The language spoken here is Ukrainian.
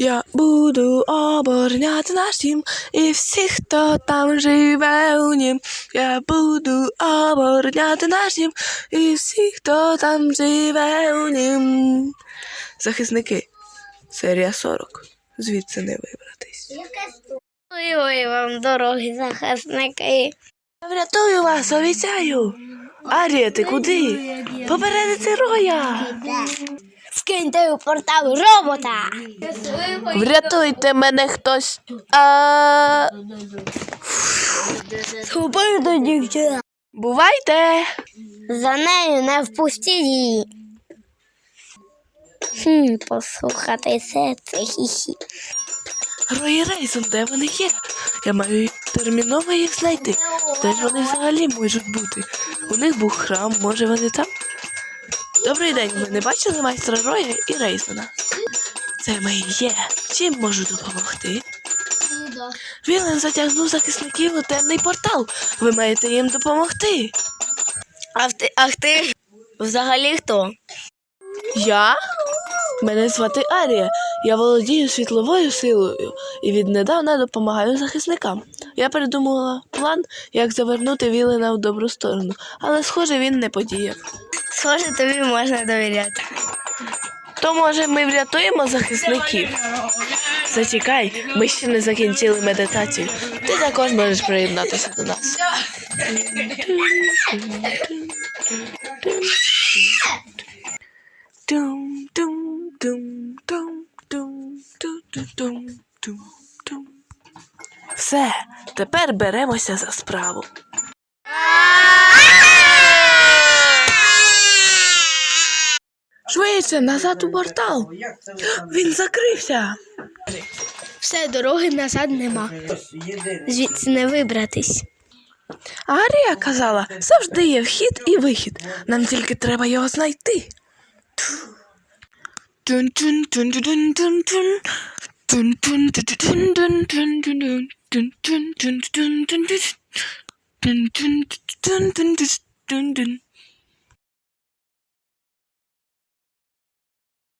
Я буду обороняти наш дім і всіх, хто там живе у нім. Я буду обороняти наш дім і всіх, хто там живе у нім. Захисники. Серія 40. Звідси не вибратись. Ой, вам дороги захисники. Я врятую вас, обіцяю. Арія, ти куди? Попередити роя. Скиньте у портал робота. Врятуйте мене хтось. А... До дівчина. Бувайте. За нею не впустіть її. Хм, послухати це, це хі-хі. Рої Рейсон, де вони є? Я маю терміново їх знайти. Де ж вони взагалі можуть бути? У них був храм, може вони там? Добрий день, ви не бачили майстра Роя і Рейсона? Це ми є. Чим можу допомогти? Вілен затягнув захисників у темний портал. Ви маєте їм допомогти. А ти, ах ти взагалі хто? Я? Мене звати Арія. Я володію світловою силою і віднедавна допомагаю захисникам. Я придумала план, як завернути Вілена в добру сторону, але, схоже, він не подіяв. Схоже, тобі можна довіряти. То, може, ми врятуємо захисників? Зачекай, ми ще не закінчили медитацію. Ти також можеш приєднатися до нас. Все, тепер беремося за справу. Швидше, назад у портал. Він закрився. Все, дороги назад нема. Звідси не вибратись. Арія казала, завжди є вхід і вихід. Нам тільки треба його знайти.